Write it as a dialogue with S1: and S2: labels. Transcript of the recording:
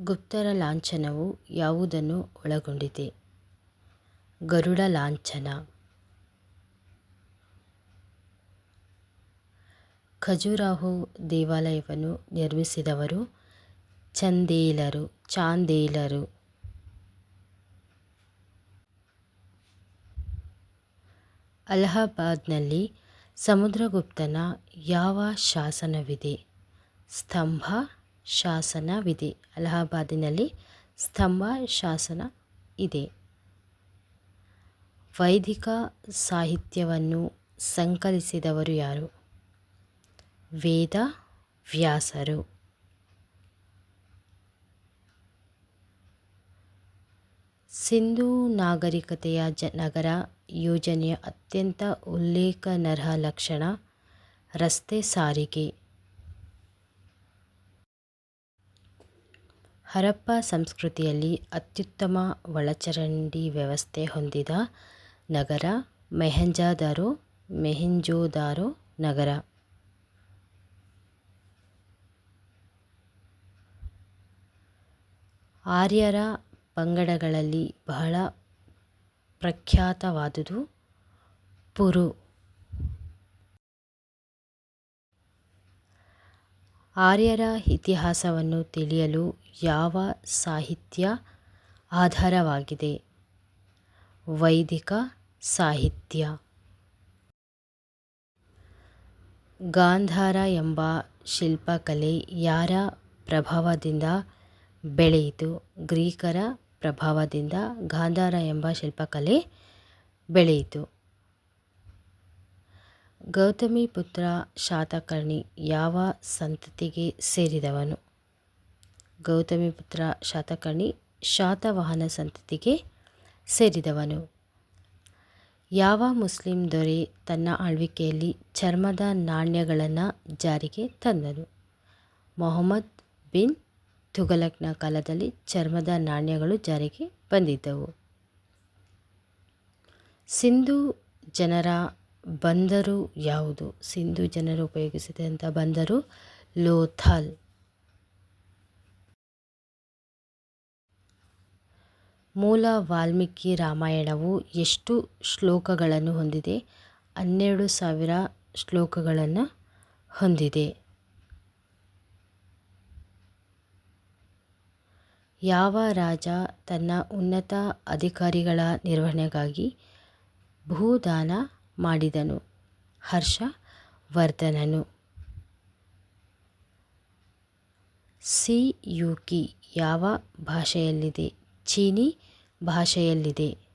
S1: ಗುಪ್ತರ ಲಾಂಛನವು ಯಾವುದನ್ನು ಒಳಗೊಂಡಿದೆ? ಗರುಡ ಲಾಂಛನ. ಖಜುರಾಹೋ ದೇವಾಲಯವನ್ನು ನಿರ್ಮಿಸಿದವರು ಚಂದೇಲರು, ಚಾಂದೇಲರು. ಅಲಹಾಬಾದ್ನಲ್ಲಿ ಸಮುದ್ರಗುಪ್ತನ ಯಾವ ಶಾಸನವಿದೆ? ಸ್ತಂಭ ಶಾಸನವಿದೆ. ಅಲಹಾಬಾದಿನಲ್ಲಿ ಸ್ತಂಭ ಶಾಸನ ಇದೆ. ವೈದಿಕ ಸಾಹಿತ್ಯವನ್ನು ಸಂಕಲಿಸಿದವರು ಯಾರು? ವೇದ ವ್ಯಾಸರು. ಸಿಂಧೂ ನಾಗರಿಕತೆಯ ಜ ನಗರ ಯೋಜನೆಯ ಅತ್ಯಂತ ಉಲ್ಲೇಖನರ್ಹ ಲಕ್ಷಣ ರಸ್ತೆ ಸಾರಿಗೆ. ಹರಪ್ಪ ಸಂಸ್ಕೃತಿಯಲ್ಲಿ ಅತ್ಯುತ್ತಮ ಒಳಚರಂಡಿ ವ್ಯವಸ್ಥೆ ಹೊಂದಿದ ನಗರ ಮೆಹೆಂಜಾದಾರೋ, ಮೆಹೆಂಜೋದಾರೋ ನಗರ. ಆರ್ಯರ ಪಂಗಡಗಳಲ್ಲಿ ಬಹಳ ಪ್ರಖ್ಯಾತವಾದುದು ಪುರು. ಆರ್ಯರ ಇತಿಹಾಸವನ್ನು ತಿಳಿಯಲು ಯಾವ ಸಾಹಿತ್ಯ ಆಧಾರವಾಗಿದೆ? ವೈದಿಕ ಸಾಹಿತ್ಯ. ಗಾಂಧಾರ ಎಂಬ ಶಿಲ್ಪಕಲೆ ಯಾರ ಪ್ರಭಾವದಿಂದ ಬೆಳೆಯಿತು? ಗ್ರೀಕರ ಪ್ರಭಾವದಿಂದ ಗಾಂಧಾರ ಎಂಬ ಶಿಲ್ಪಕಲೆ ಬೆಳೆಯಿತು. ಗೌತಮಿಪುತ್ರ ಶಾತಕರ್ಣಿ ಯಾವ ಸಂತತಿಗೆ ಸೇರಿದವನು? ಗೌತಮಿಪುತ್ರ ಶಾತಕರ್ಣಿ ಶಾತವಾಹನ ಸಂತತಿಗೆ ಸೇರಿದವನು. ಯಾವ ಮುಸ್ಲಿಂ ದೊರೆ ತನ್ನ ಆಳ್ವಿಕೆಯಲ್ಲಿ ಚರ್ಮದ ನಾಣ್ಯಗಳನ್ನು ಜಾರಿಗೆ ತಂದನು? ಮೊಹಮ್ಮದ್ ಬಿನ್ ತುಘಲಕ್ನ ಕಾಲದಲ್ಲಿ ಚರ್ಮದ ನಾಣ್ಯಗಳು ಜಾರಿಗೆ ಬಂದಿದ್ದವು. ಸಿಂಧೂ ಜನರ ಬಂದರು ಯಾವುದು? ಸಿಂಧು ಜನರು ಉಪಯೋಗಿಸಿದಂಥ ಬಂದರು ಲೋಥಾಲ್. ಮೂಲ ವಾಲ್ಮೀಕಿ ರಾಮಾಯಣವು ಎಷ್ಟು ಶ್ಲೋಕಗಳನ್ನು ಹೊಂದಿದೆ? ಹನ್ನೆರಡು ಸಾವಿರ ಶ್ಲೋಕಗಳನ್ನು ಹೊಂದಿದೆ. ಯಾವ ರಾಜ ತನ್ನ ಉನ್ನತ ಅಧಿಕಾರಿಗಳ ನಿರ್ವಹಣೆಗಾಗಿ ಭೂದಾನ ಮಾಡಿದನು. ಹರ್ಷವರ್ಧನನು ಕಿ ಯಾವ ಭಾಷೆಯಲ್ಲಿದೆ? ಚೀನೀ ಭಾಷೆಯಲ್ಲಿದೆ.